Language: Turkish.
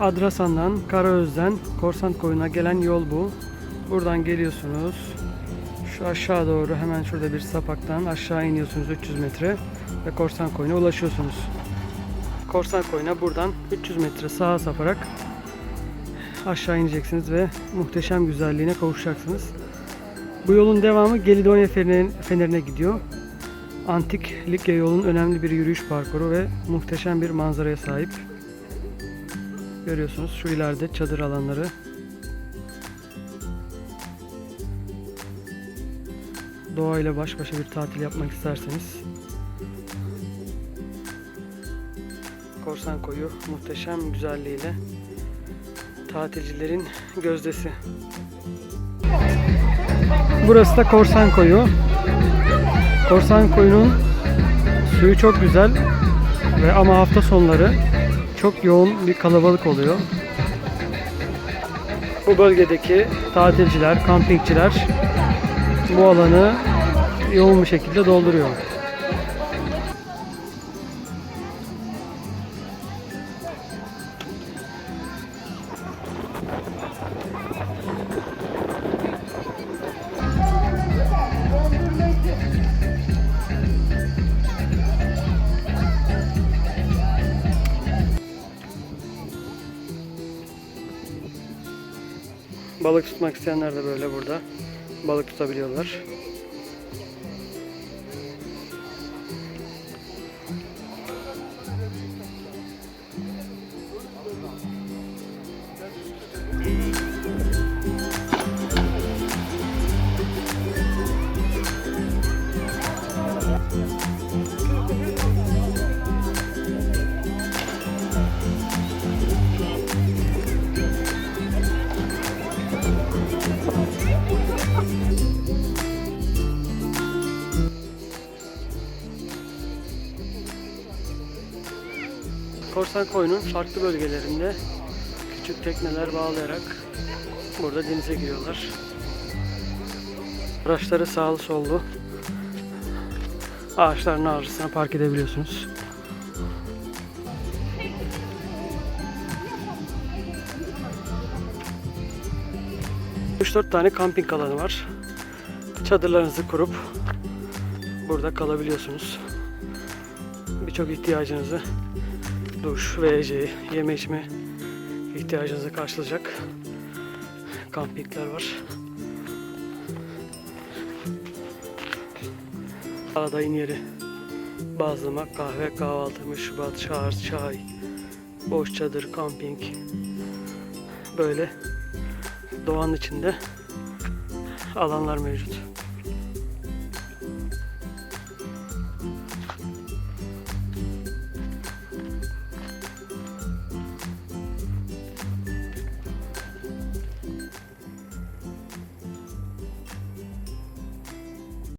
Adrasan'dan, Karaöz'den Korsan Koyun'a gelen yol bu. Buradan geliyorsunuz. Şu aşağı doğru hemen şurada bir sapaktan aşağı iniyorsunuz 300 metre ve Korsan Koyun'a ulaşıyorsunuz. Korsan Koyun'a buradan 300 metre sağa saparak aşağı ineceksiniz ve muhteşem güzelliğine kavuşacaksınız. Bu yolun devamı Gelidonya Fenerine, Fenerine gidiyor. Antik Likya yolun önemli bir yürüyüş parkuru ve muhteşem bir manzaraya sahip. Görüyorsunuz şu ileride çadır alanları. Doğayla baş başa bir tatil yapmak isterseniz Korsan Koyu muhteşem güzelliğiyle tatilcilerin gözdesi. Burası da Korsan Koyu. Korsan Koyu'nun suyu çok güzel ve ama hafta sonları çok yoğun bir kalabalık oluyor. Bu bölgedeki tatilciler, kampingçiler bu alanı yoğun bir şekilde dolduruyor. Balık tutmak isteyenler de böyle burada balık tutabiliyorlar. Korsan Koyun'un farklı bölgelerinde küçük tekneler bağlayarak burada denize giriyorlar. Araçları sağlı sollu ağaçların arasına park edebiliyorsunuz. Üç dört tane kamping alanı var. Çadırlarınızı kurup burada kalabiliyorsunuz. Birçok ihtiyacınızı duş, WC, yeme içme ihtiyacınızı karşılayacak kampingler var. Adayın yeri. Bazlama, kahve, kahvaltı, meşrubat, şarj, çay, boş çadır, kamping. Böyle doğanın içinde alanlar mevcut.